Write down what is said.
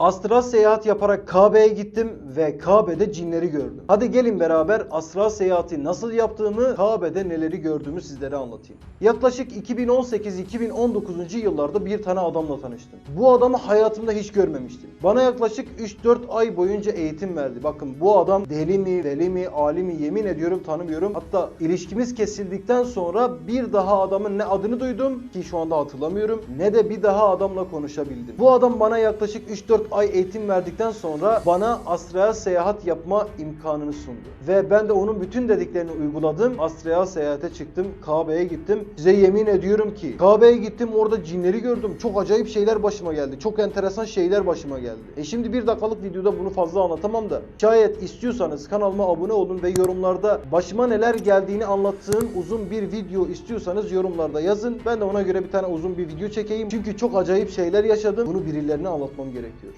Astral seyahat yaparak Kabe'ye gittim ve Kabe'de cinleri gördüm. Hadi gelin beraber astral seyahati nasıl yaptığımı, Kabe'de neleri gördüğümü sizlere anlatayım. Yaklaşık 2018-2019 yıllarda bir tane adamla tanıştım. Bu adamı hayatımda hiç görmemiştim. Bana yaklaşık 3-4 ay boyunca eğitim verdi. Bakın bu adam deli mi, deli mi, ali mi yemin ediyorum tanımıyorum. Hatta ilişkimiz kesildikten sonra bir daha adamın ne adını duydum ki şu anda hatırlamıyorum ne de bir daha adamla konuşabildim. Bu adam bana yaklaşık 3-4 ay eğitim verdikten sonra bana astral seyahat yapma imkanını sundu. Ve ben de onun bütün dediklerini uyguladım. Astral seyahate çıktım. Kabe'ye gittim. Size yemin ediyorum ki Kabe'ye gittim orada cinleri gördüm. Çok acayip şeyler başıma geldi. Çok enteresan şeyler başıma geldi. E şimdi bir dakikalık videoda bunu fazla anlatamam da. Şayet istiyorsanız kanalıma abone olun ve yorumlarda başıma neler geldiğini anlattığım uzun bir video istiyorsanız yorumlarda yazın. Ben de ona göre bir tane uzun bir video çekeyim. Çünkü çok acayip şeyler yaşadım. Bunu birilerine anlatmam gerekiyor.